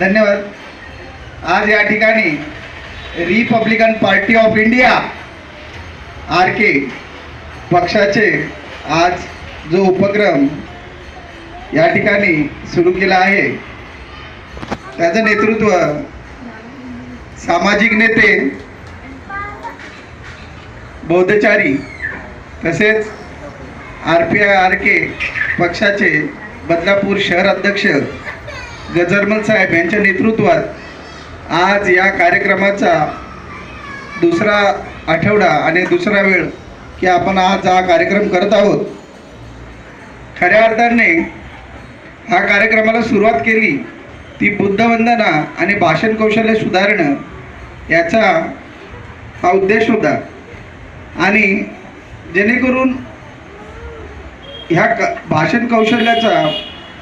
धन्यवाद. आज या ठिकाणी Republican party of India R K पक्षाचे आज जो उपक्रम या ठिकाणी सुरू केला आहे त्याचं नेतृत्व सामाजिक नेते बौद्धचारी तसेच R P I R K पक्षाचे बदलापूर शहर अध्यक्ष गजरमल साहेब यांच्या नेतृत्वात आज या कार्यक्रमाचा दुसरा आठवडा आणि दुसरा वेळ की आपण आज हा कार्यक्रम करत आहोत. खऱ्या अर्थाने हा कार्यक्रमाला सुरुवात केली ती बुद्धवंदना आणि भाषण कौशल्य सुधारणं याचा हा उद्देश होता. आणि जेणेकरून ह्या क भाषण कौशल्याचा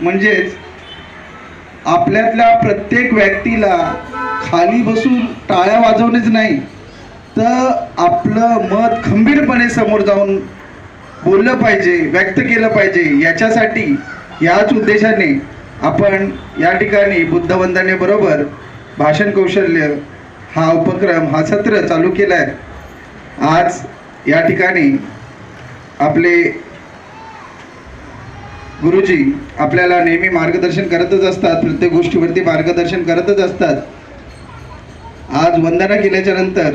म्हणजेच आपल्यातल्या प्रत्येक व्यक्तीला खाली बसून टाळ्या वाजवणेच नाही तर आपलं मत खंबीरपणे समोर जाऊन बोललं पाहिजे व्यक्त केलं पाहिजे याच्यासाठी याच उद्देशाने आपण या ठिकाणी बुद्धवंदनेबरोबर भाषण कौशल्य हा उपक्रम हा सत्र चालू केला आहे आज या ठिकाणी आपले गुरुजी आपल्याला नेहमी मार्गदर्शन करतच असतात प्रत्येक गोष्टीवरती मार्गदर्शन करतच असतात. आज वंदना केल्याच्यानंतर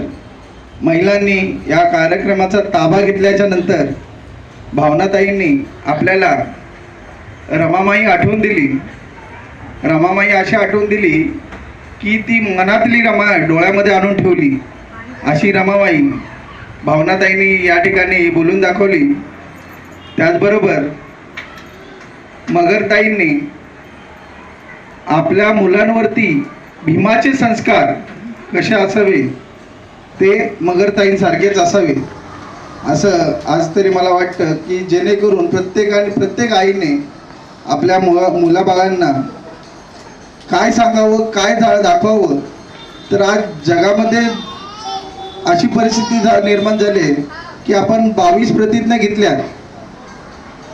महिलांनी या कार्यक्रमाचा ताबा घेतल्याच्या नंतर भावनाताईंनी आपल्याला रमामाई आठवून दिली. रमामाई अशी आठवून दिली की ती मनातली रमा डोळ्यामध्ये आणून ठेवली. अशी रमामाई भावनाताईंनी या ठिकाणी बोलून दाखवली. त्याचबरोबर मगरताईंनी आपल्या मुलांवरती भीमाचे संस्कार कसे असावे ते मगरताईंसारखेच असावे. असं आज तरी मला वाटतं की जेणेकरून प्रत्येकाने प्रत्येक आईने आपल्या मुला मुलाबाळांना काय सांगावं काय जा दाखवावं तर आज जगामध्ये अशी परिस्थिती झा निर्माण झाली आहे की आपण बावीस प्रतिज्ञा घेतल्या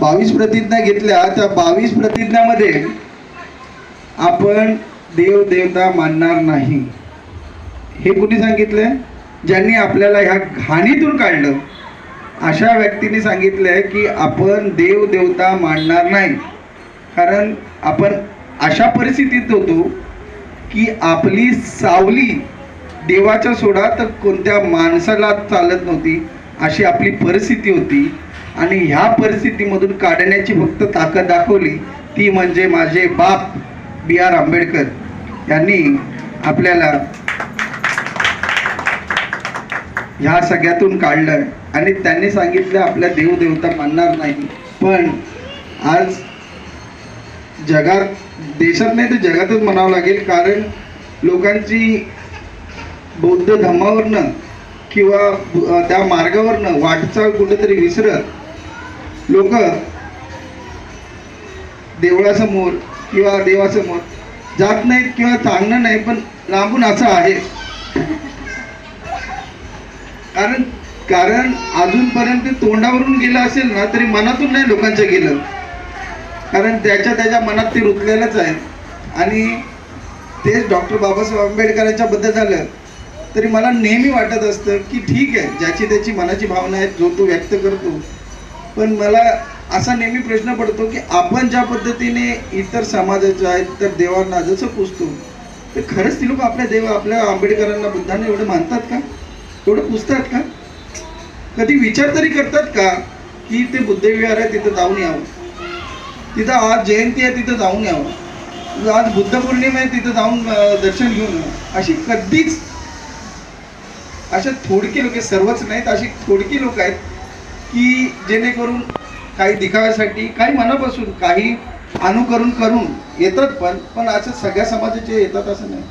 बावीस प्रतिज्ञा घेतल्या त्या बावीस प्रतिज्ञामध्ये आपण देव देवता मानणार नाही. हे कुणी सांगितलंय? ज्यांनी आपल्याला ह्या घाणीतून काढलं अशा व्यक्तीने सांगितलंय की आपण देव देवता मानणार नाही. कारण आपण अशा परिस्थितीत होतो की आपली सावली देवाच्या सोडा तर कोणत्या माणसाला चालत नव्हती अशी आपली परिस्थिती होती. आणि ह्या परिस्थितीमधून काढण्याची फक्त ताकद दाखवली ती म्हणजे माझे बाप बी आर आंबेडकर यांनी आपल्याला ह्या सगळ्यातून काढलं. आणि त्यांनी सांगितलं आपल्या देवदेवता मानणार नाही. पण आज जगात देशात नाही तर जगातच म्हणावं लागेल कारण लोकांची बौद्ध धर्मावरनं किंवा त्या मार्गावरनं वाटचाल कुठेतरी विसरत लोक देवळासमोर किंवा देवासमोर जात नाहीत किंवा चांगलं नाही पण लांबून असं आहे. कारण कारण अजूनपर्यंत तोंडावरून गेलं असेल ना तरी मनातून नाही लोकांचं गेलं. कारण त्याच्या त्याच्या मनात ते रुतलेलंच आहे. आणि तेच डॉक्टर बाबासाहेब आंबेडकरांच्या बद्दल झालं तरी मला नेहमी वाटत असतं की ठीक आहे ज्याची त्याची मनाची भावना आहे जो तो व्यक्त करतो पण मला असा नेहमी प्रश्न पडतो की आपण ज्या पद्धतीने इतर समाजाच्या इतर देवांना जसं पुजतो तर खरंच ती लोक आपल्या देव आपल्या आंबेडकरांना बुद्धांना एवढं मानतात का? एवढं पुजतात का? कधी विचार तरी करतात का की ते बुद्धविहार आहे तिथं जाऊन यावं. तिथं आज जयंती आहे तिथं जाऊन यावं. आज बुद्ध पौर्णिमा आहे तिथं जाऊन दर्शन घेऊन यावं. अशी कधीच अशा थोडकी लोक सर्वच नाहीत अशी थोडकी लोक आहेत की जेणेकरून काही दिखाव्यासाठी काही मनापासून काही अनुकरण करून येतात पण पण असं सगळ्या समाजाचे येतात असं नाही.